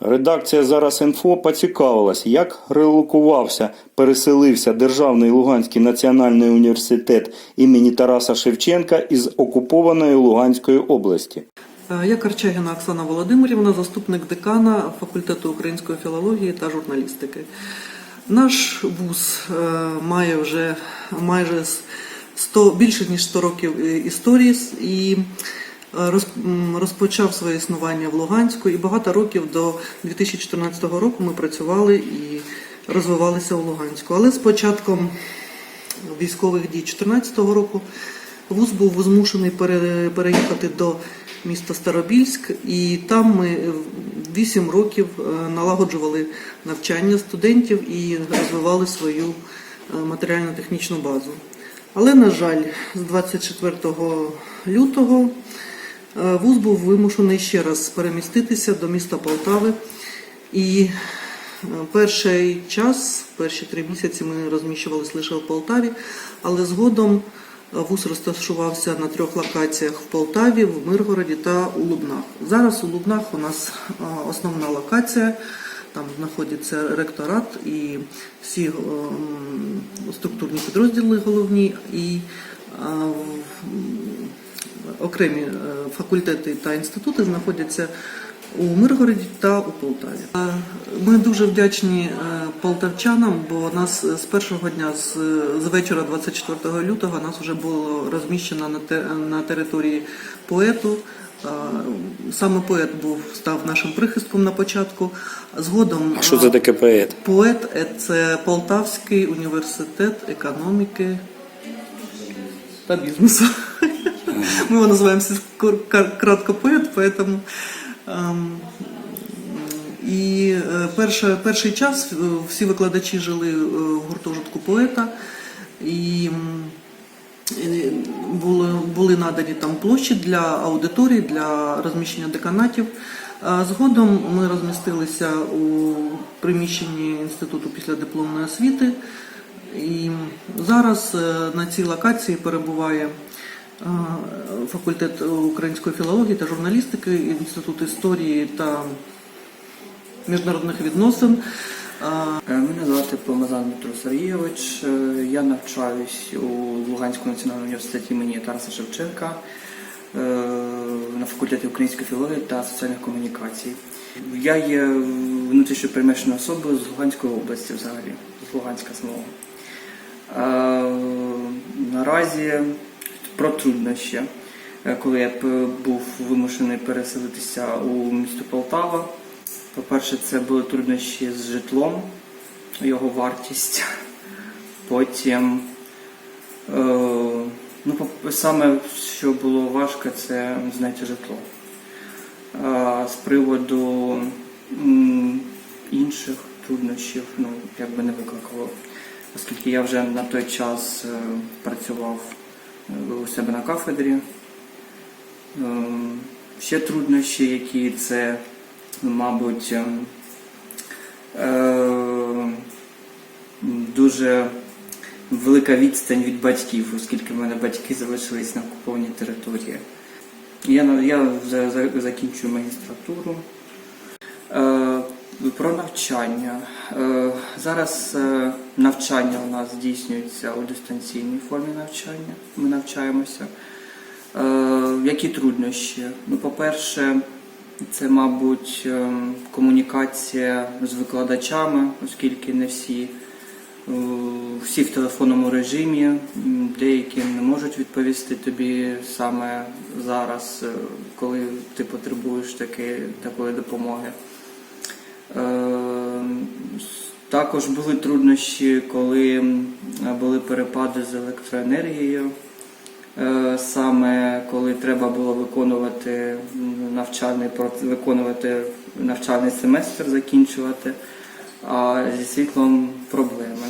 Редакція зараз інфо поцікавилась, як релокувався, переселився Державний Луганський національний університет імені Тараса Шевченка із окупованої Луганської області. Е, Я Карчагіна Оксана Володимирівна, заступник декана факультету української філології та журналістики. Наш вуз е, має вже майже 100, більше ніж 100 років е, історії і розпочав своє існування в Луганську. І багато років до 2014 року ми працювали і розвивалися у Луганську. Але з початком військових дій 2014 року вуз був змушений переїхати до міста Старобільськ, і там ми 8 років е, налагоджували навчання студентів і розвивали свою е, матеріально-технічну базу. Але, на жаль, з 24 лютого вуз був вимушений ще раз переміститися до міста Полтави. І е, перший час, перші три місяці ми розміщувалися лише в Полтаві, але згодом е, вуз розташувався на трьох локаціях в Полтаві, в Миргороді та у Лубнах. Зараз у Лубнах у нас е, основна локація. Там знаходиться ректорат і всі структурні підрозділи головні і е, окремі е, факультети та інститути знаходяться у Миргороді та у Полтаві. Е, Ми дуже вдячні е, полтавчанам, бо нас з першого дня, з, з вечора 24 лютого, нас вже було розміщено на, те, на території поету. Саме поет був став нашим прихистком на початку. Згодом А що це таке поет? Поет це Полтавський університет економіки та бізнесу. Мы его называем всі кор- кар- кратко поет, поэтому ем, і е, перше, перший час е, всі викладачі жили е, в гуртожитку поета і м, і були, були надані там площі для аудиторій, для розміщення деканатів. А Згодом ми розмістилися у приміщенні інституту післядипломної освіти. І зараз е, на цій локації перебуває е, факультет української філології та журналістики, інститут історії та міжнародних відносин. Е, Мене звати Помазан Дмитро Сергійович. Е, Я навчаюсь у Луганському національному університеті імені Тараса Шевченка е, на факультеті української філології та соціальних комунікацій. Я є внутрішньо переміщеною особою з Луганської області взагалі, з Луганська змова. Наразі про труднощі. Е, Коли я був вимушений переселитися у місто Полтава, по-перше, це були труднощі з житлом, його вартість. Потім, е, ну, саме що було важко, це знайти житло. З приводу інших труднощів, ну, якби не викликало, оскільки я вже на той час е, працював е, у себе на кафедрі. Ем, Ще труднощі, які це, мабуть, е, дуже велика відстань від батьків, оскільки в мене батьки залишились на окупованій території. Я, я за- за- закінчую магістратуру. Про навчання. Е, Зараз е, навчання у нас здійснюється у дистанційній формі навчання. Ми навчаємося. Е, Які труднощі? Ну, по-перше, це, мабуть, комунікація з викладачами, оскільки не всі, всі в телефонному режимі, деякі не можуть відповісти тобі саме зараз, коли ти потребуєш таки, такої допомоги. Е, с- Також були труднощі, коли були перепади з електроенергією. Е, Саме коли треба було виконувати навчальний виконувати навчальний семестр, закінчувати, а зі світлом проблеми.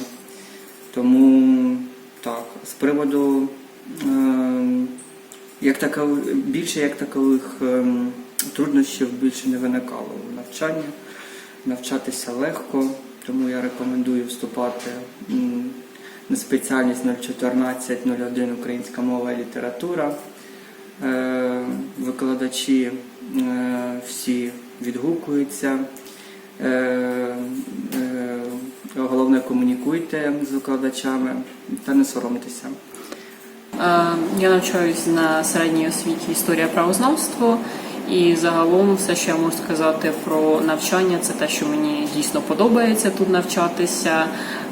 Тому так, з приводу е, як такових, більше як такових ем, труднощів більше не виникало в навчанні. Навчатися легко, тому я рекомендую вступати на спеціальність 014-01 українська мова і література. Е, Викладачі е, всі відгукуються. Е, Головне комунікуйте з викладачами та не соромтеся. Я навчаюсь на середній освіті історія правознавство, і загалом все, що я можу сказати про навчання, це те, що мені дійсно подобається тут навчатися.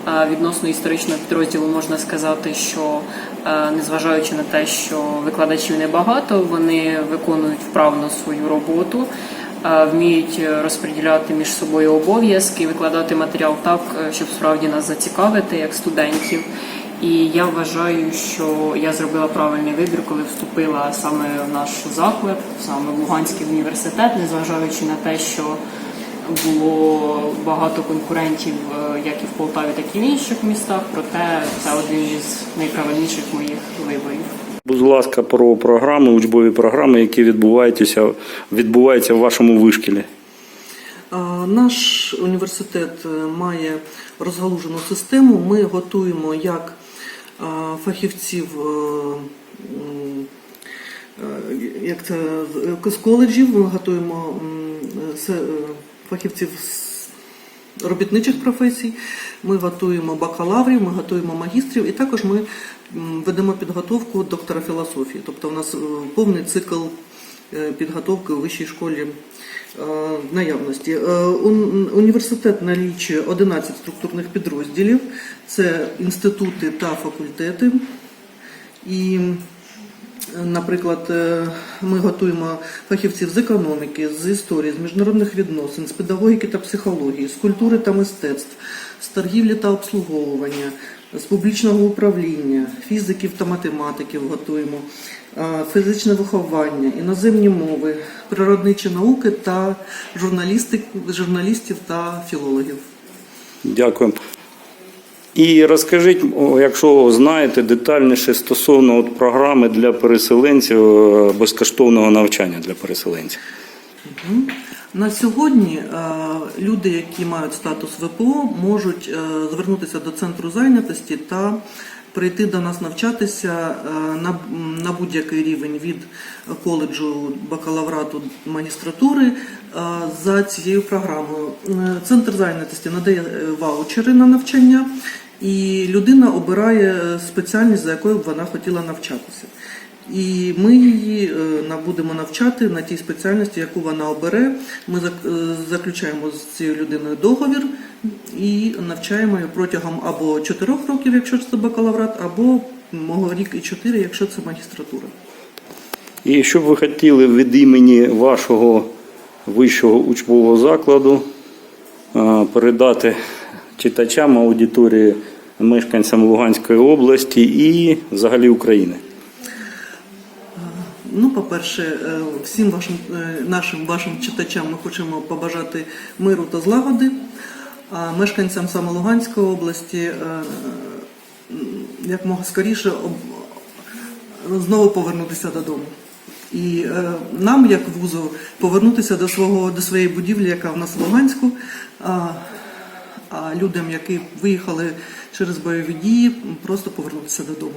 Е, Відносно історичного підрозділу можна сказати, що е, незважаючи на те, що викладачів небагато, вони виконують вправно свою роботу, е, вміють розподіляти між собою обов'язки, викладати матеріал так, щоб справді нас зацікавити як студентів. І я вважаю, що я зробила правильний вибір, коли вступила саме в наш заклад, саме в Луганський університет, незважаючи на те, що було багато конкурентів, е, як і в Полтаві, так і в інших містах. Проте це один із найправильніших моїх виборів. Будь ласка, про програми, учбові програми, які відбуваються, відбуваються в вашому вишкілі. Наш університет е, має розгалужену систему. Ми готуємо як фахівців е, е, як це, з- коледжів, ми готуємо е, фахівців з робітничих професій, ми готуємо бакалаврів, ми готуємо магістрів, і також ми ведемо підготовку доктора філософії. Тобто у нас е, повний цикл е, підготовки у вищій школі е, наявності. Е, Університет налічує 11 структурних підрозділів, це інститути та факультети. І Наприклад, е, ми готуємо фахівців з економіки, з історії, з міжнародних відносин, з педагогіки та психології, з культури та мистецтв, з торгівлі та обслуговування, з публічного управління, фізиків та математиків готуємо, е, фізичне виховання, іноземні мови, природничі науки та журналістів та філологів. Дякую. І розкажіть, якщо знаєте детальніше стосовно от програми для переселенців е, безкоштовного навчання для переселенців. На сьогодні е, люди, які мають статус ВПО, можуть е, звернутися до центру зайнятості та прийти до нас навчатися на, будь-який рівень від коледжу бакалаврату магістратури за цією програмою. Центр зайнятості надає ваучери на навчання, і людина обирає спеціальність, за якою б вона хотіла навчатися. І ми її е, будемо навчати на тій спеціальності, яку вона обере. Ми е, заключаємо з цією людиною договір і навчаємо її протягом або 4 років, якщо це бакалаврат, або мого рік і 4, якщо це магістратура. І що б ви хотіли від імені вашого вищого учбового закладу е, передати читачам аудиторії мешканцям Луганської області і взагалі України? Ну, по-перше, е, всім вашим е, нашим вашим читачам ми хочемо побажати миру та злагоди. А мешканцям саме Луганської області е, як скоріше знову повернутися додому. І нам, як вузу, повернутися до свого до своєї будівлі, яка в нас в Луганську. А, людям, які виїхали через бойові дії, просто повернутися додому.